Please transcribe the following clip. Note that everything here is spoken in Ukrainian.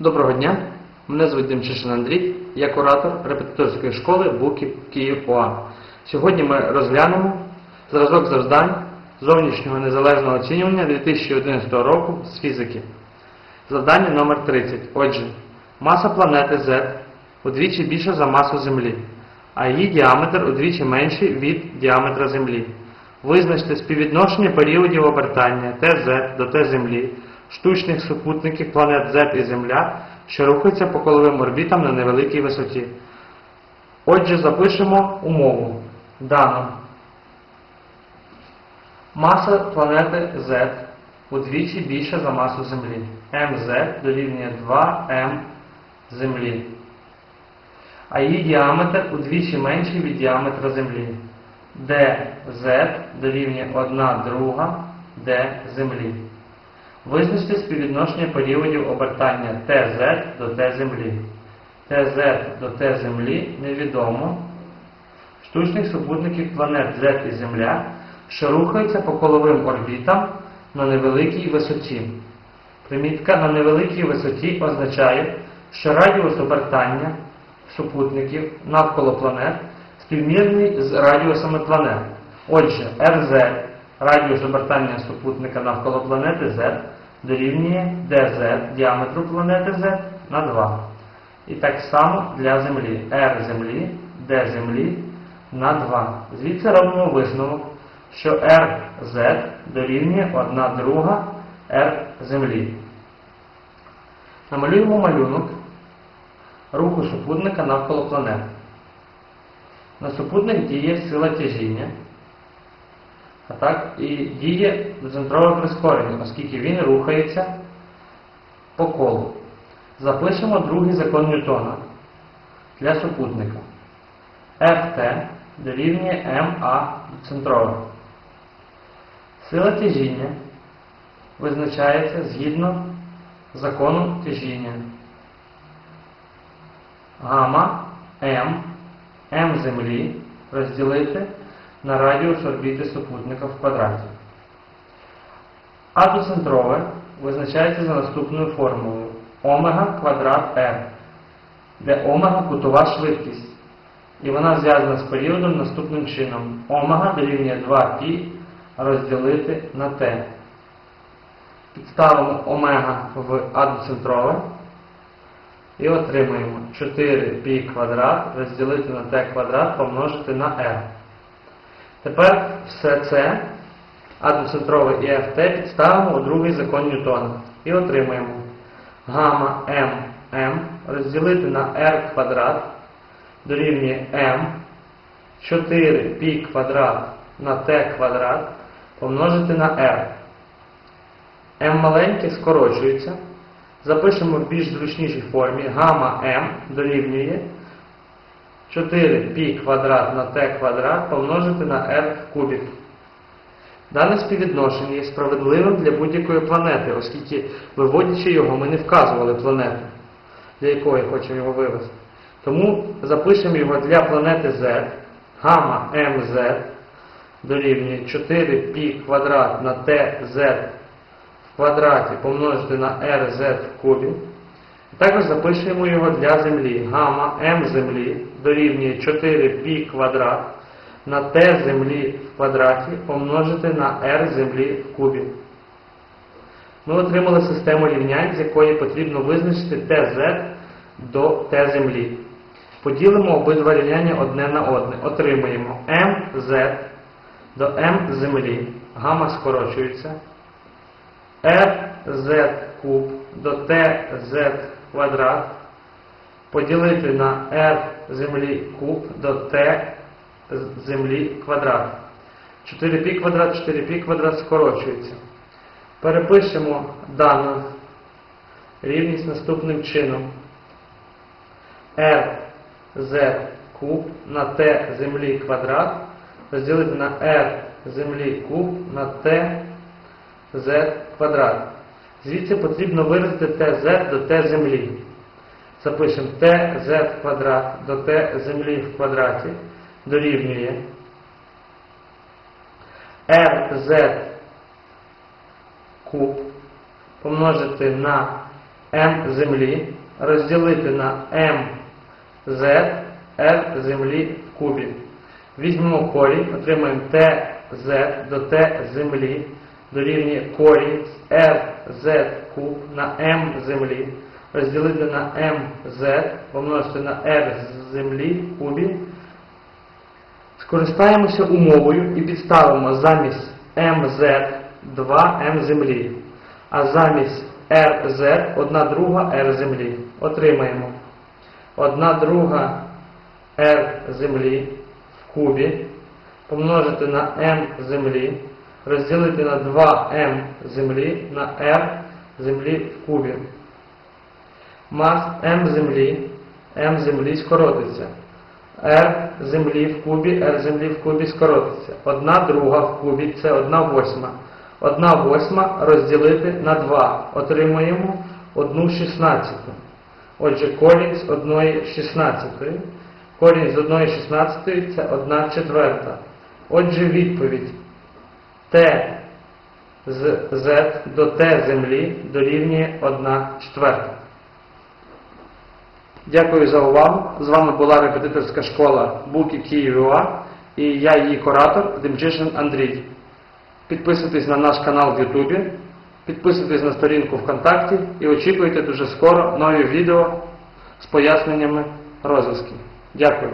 Доброго дня, мене звуть Демчишин Андрій, я куратор репетиторської школи Буків Київ ОА. Сьогодні ми розглянемо зразок завдань зовнішнього незалежного оцінювання 2011 року з фізики. Завдання номер 30. Отже, маса планети Z удвічі більша за масу Землі, а її діаметр удвічі менший від діаметра Землі. Визначте співвідношення періодів обертання ТЗ до Т Землі, штучних супутників планет Z і Земля, що рухаються по коловим орбітам на невеликій висоті. Отже, запишемо умову. Дано. Маса планети Z удвічі більша за масу Землі. МЗ дорівнює 2М Землі. А її діаметр удвічі менший від діаметра Землі. dz дорівнює 1 друга d Землі. Визначте співвідношення періодів обертання ТЗ до Т Землі. ТЗ до Т Землі невідомо. Штучних супутників планет Z і Земля, що рухаються по коловим орбітам на невеликій висоті. Примітка на невеликій висоті означає, що радіус обертання супутників навколо планет співмірний з радіусами планет. Отже, RZ, радіус обертання супутника навколо планети Z, дорівнює DZ діаметру планети Z на 2. І так само для Землі. R Землі, D Землі на 2. Звідси робимо висновок, що RZ дорівнює 1 друга R Землі. Намалюємо малюнок руху супутника навколо планет. На супутник діє сила тяжіння, а так і діє доцентрове прискорення, оскільки він рухається по колу. Запишемо другий закон Ньютона для супутника. Ft дорівнює МА доцентрове. Сила тяжіння визначається згідно закону тяжіння. Гамма М М Землі розділити на радіус орбіти супутника в квадраті. А доцентрове визначається за наступною формулою омега квадрат R, де омега кутова швидкість. І вона зв'язана з періодом наступним чином. Омега дорівнює 2π розділити на t. Підставимо омега в адоцентрове і отримаємо 4π квадрат розділити на t квадрат помножити на r. Тепер все це, адоцентрове і ft, підставимо у другий закон Ньютона. І отримаємо гамма m розділити на r квадрат дорівнює m 4π квадрат на t квадрат помножити на r. m маленьке скорочується. Запишемо в більш зручнішій формі гамма m дорівнює 4π квадрат на t квадрат помножити на r в кубі. Дане співвідношення є справедливим для будь-якої планети, оскільки, виводячи його, ми не вказували планету, для якої хочемо його вивести. Тому запишемо його для планети Z, гамма mz дорівнює 4π квадрат на tz в квадраті помножити на rz в кубі. Також запишемо його для Землі. Гамма М Землі дорівнює 4π квадрат на Т Землі в квадраті помножити на R Землі в кубі. Ми отримали систему рівнянь, з якої потрібно визначити ТЗ до Т Землі. Поділимо обидва рівняння одне на одне. Отримаємо МЗ до М Землі. Гамма скорочується. RZ куб до ТЗ квадрат поділити на r землі куб до t землі квадрат. 4π квадрат, 4π квадрат скорочується. Перепишемо дану рівність наступним чином. rz куб на t землі квадрат розділити на r землі куб на t z квадрат. Звідси потрібно виразити ТЗ до Т землі. Запишемо ТЗ квадрат до Т землі в квадраті дорівнює РЗ куб помножити на М землі розділити на М Z R землі в кубі. Візьмемо корінь, отримаємо ТЗ до Т землі дорівнює корінь з RZ куб на М землі розділити на МЗ помножити на R землі в кубі. Скористаємося умовою і підставимо замість МЗ 2М землі, а замість РЗ 1 друга R землі. Отримаємо 1 друга R землі в кубі помножити на m землі, розділити на 2m землі на r землі в кубі. Мас m землі, m землі скоротиться. r землі в кубі, r землі в кубі скоротиться. 1 друга в кубі це 1 восьма. 1 восьма розділити на 2. Отримуємо 1 шістнадцяту. Отже, корінь з 1 шістнадцятої. Корінь з 1 шістнадцятої це 1 четверта. Отже, відповідь Т з Z до Т землі дорівнює 1 четверта. Дякую за увагу. З вами була репетиторська школа Буки Київ.ua і я її куратор Демчишин Андрій. Підписуйтесь на наш канал в Ютубі, підписуйтесь на сторінку ВКонтакті і очікуйте дуже скоро нові відео з поясненнями розв'язків. Дякую.